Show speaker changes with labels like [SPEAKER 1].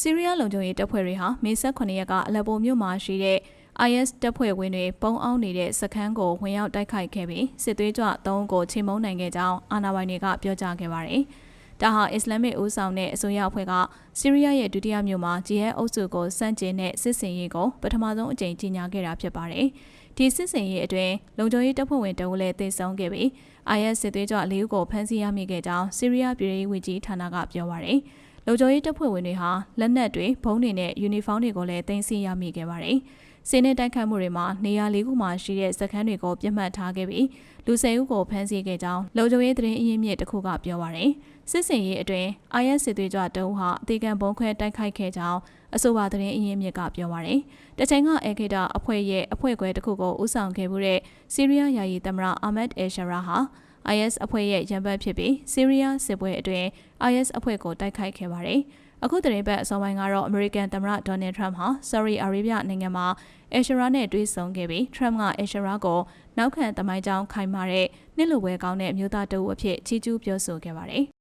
[SPEAKER 1] ဆီးရီးယားလုံခြုံရေးတပ်ဖွဲ့တွေဟာမေ18ရက်ကအလက်ပိုမြို့မှာရှိတဲ့ IS တပ်ဖွဲ့ဝင်တွေပုံအောင်နေတဲ့စခန်းကိုဝင်ရောက်တိုက်ခိုက်ခဲ့ပြီးစစ်သွေးကြွ၃ဦးကိုချိန်မုံနိုင်ခဲ့ကြောင်းအာဏာပိုင်တွေကပြောကြားခဲ့ပါတယ်။ဒါဟာအစ္စလာမစ်ဦးဆောင်တဲ့အစိုးရအဖွဲ့ကဆီးရီးယားရဲ့ဒုတိယမြို့မှာဂျီဟက်အုပ်စုကိုစန့်ကျင်တဲ့စစ်စင်ရေးကိုပထမဆုံးအကြိမ်ကြီးညာခဲ့တာဖြစ်ပါတယ်။ဒီစစ်စင်ရေးအတွင်းလုံခြုံရေးတပ်ဖွဲ့ဝင်တအုပ်လည်းသေဆုံးခဲ့ပြီး IS စစ်သွေးကြွ၄ဦးကိုဖမ်းဆီးရမိခဲ့ကြောင်းဆီးရီးယားပြည်ထောင်ဝန်ကြီးဌာနကပြောပါတယ်။ လုံခြုံရေးတပ်ဖွဲ့ဝင်တွေဟာလက်နက်တွေဘုံးတွေနဲ့ယူနီဖောင်းတွေကိုလည်းတင်စီရမိခဲ့ပါတယ်။စင်းနဲ့တိုက်ခတ်မှုတွေမှာနေရာလေးခုမှာရှိတဲ့စခန်းတွေကိုပြစ်မှတ်ထားခဲ့ပြီးလူ၁၀ဦးကိုဖမ်းဆီးခဲ့ကြောင်းလုံခြုံရေးသတင်းအရင်းမြစ်တစ်ခုကပြောပါတယ်။စစ်စင်ရေးအတွင်း IS စစ်သွေးကြွတအုပ်ဟာအသေးခံဘုံခွဲတိုက်ခိုက်ခဲ့ကြောင်းအဆိုပါသတင်းအရင်းမြစ်ကပြောပါတယ်။တချိန်ကအေခေတာအဖွဲ့ရဲ့အဖွဲ့ခွဲတစ်ခုကိုဦးဆောင်ခဲ့မှုတဲ့ဆီးရီးယားယာယီသမ္မတအာမက်အယ်ရှာရာဟာ IS အဖွဲ့ရဲ့ရန်ဘက်ဖြစ်ပြီးဆီးရီးယားစစ်ပွဲအတွင်း IS အဖွဲ့ကိုတိုက်ခိုက်ခဲ့ပါတယ်။အခုတရင်ဘက်အစောပိုင်းကတော့ American သမ္မတ Donald Trump ဟာ Saudi Arabia နိုင်ငံမှာ Ashara နဲ့တွေ့ဆုံခဲ့ပြီး Trump က Ashara ကိုနောက်ခံသမိုင်းကြောင်းခိုင်မာတဲ့နှစ်လူပွဲကောင်းတဲ့မြို့သားတအုပ်အဖြစ်ချီးကျူးပြောဆိုခဲ့ပါတယ်။